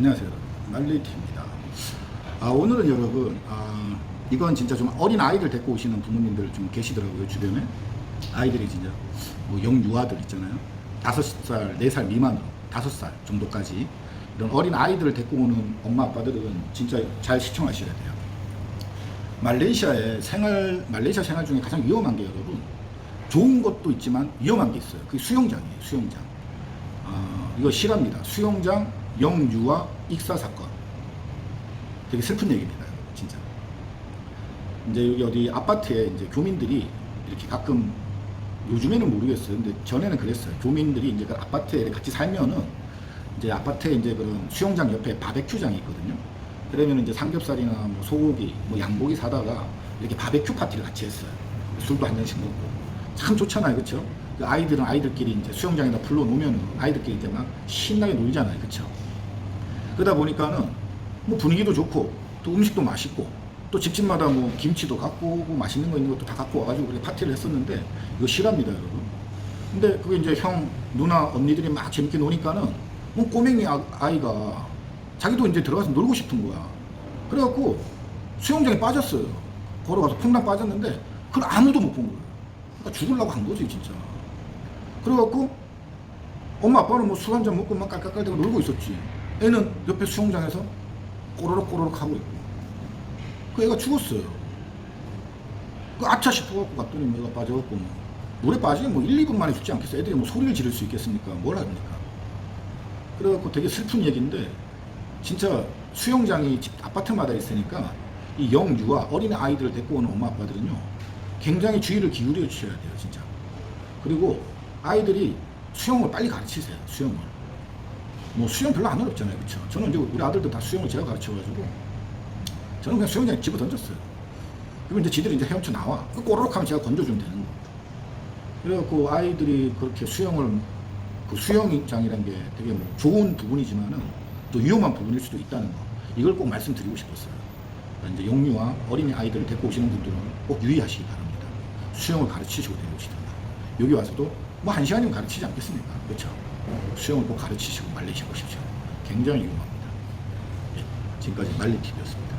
안녕하세요. 여러분 말리티입니다. 아, 오늘은 여러분 아, 이건 진짜 좀 어린 아이들 데리고 오시는 부모님들 좀 계시더라고요 주변에. 아이들이 진짜 뭐 영유아들 있잖아요. 다섯 살, 네 살 미만으로 다섯 살 정도까지 이런 어린 아이들을 데리고 오는 엄마 아빠들은 진짜 잘 시청하셔야 돼요. 말레이시아의 생활 말레이시아 생활 중에 가장 위험한 게 여러분 좋은 것도 있지만 위험한 게 있어요. 그게 수영장이에요 수영장. 아, 이거 실합니다. 수영장 영유아 익사 사건. 되게 슬픈 얘기입니다, 진짜. 이제 여기 어디 아파트에 이제 교민들이 이렇게 가끔 요즘에는 모르겠어요. 근데 전에는 그랬어요. 교민들이 이제 그 아파트에 같이 살면은 이제 아파트에 이제 그런 수영장 옆에 바베큐장이 있거든요. 그러면 이제 삼겹살이나 뭐 소고기, 뭐 양고기 사다가 이렇게 바베큐 파티를 같이 했어요. 술도 한 잔씩 먹고. 참 좋잖아요, 그렇죠? 아이들은 아이들끼리 이제 수영장에다 풀러 놓으면 아이들끼리 이제 막 신나게 놀잖아요, 그렇죠? 그러다 보니까는 뭐 분위기도 좋고 또 음식도 맛있고 또 집집마다 뭐 김치도 갖고 오고 맛있는 거 있는 것도 다 갖고 와가지고 그렇게 파티를 했었는데 이거 실합니다, 여러분. 근데 그게 이제 형, 누나, 언니들이 막 재밌게 노니까는 뭐 꼬맹이 아- 아이가 자기도 이제 들어가서 놀고 싶은 거야. 그래갖고 수영장에 빠졌어요. 걸어가서 퐁당 빠졌는데 그걸 아무도 못 본 거예요. 그러니까 죽으려고 한 거지, 진짜. 그래갖고 엄마 아빠는 뭐 술 한잔 먹고 막 깔깔깔대고 놀고 있었지. 애는 옆에 수영장에서 꼬르륵 꼬르륵 하고 있고. 그 애가 죽었어요. 그 아차 싶어갖고 갔더니 뭐 애가 빠져갖고 뭐 물에 빠지면 뭐 1, 2분 만에 죽지 않겠어. 애들이 뭐 소리를 지를 수 있겠습니까? 뭘 합니까? 그래갖고 되게 슬픈 얘기인데 진짜 수영장이 집 아파트마다 있으니까 이 영유아 어린 아이들을 데리고 오는 엄마 아빠들은요 굉장히 주의를 기울여 주셔야 돼요 진짜 그리고 아이들이 수영을 빨리 가르치세요 수영을 뭐 수영 별로 안 어렵잖아요 그쵸 저는 이제 우리 아들도 다 수영을 제가 가르쳐 가지고 저는 그냥 수영장에 집어 던졌어요 그리고 이제 지들이 이제 헤엄쳐 나와 그 꼬르륵 하면 제가 건져주면 되는 거 그래갖고 아이들이 그렇게 수영을 그 수영장이라는 게 되게 뭐 좋은 부분이지만은 또 위험한 부분일 수도 있다는 거 이걸 꼭 말씀드리고 싶었어요. 그러니까 이제 영유아 어린이 아이들을 데리고 오시는 분들은 꼭 유의하시기 바랍니다. 수영을 가르치시고 데려오시든가 여기 와서도 뭐 한 시간이면 가르치지 않겠습니까? 그렇죠? 수영을 꼭 가르치시고 말리시고 오십시오. 굉장히 위험합니다. 예, 지금까지 말리 TV였습니다.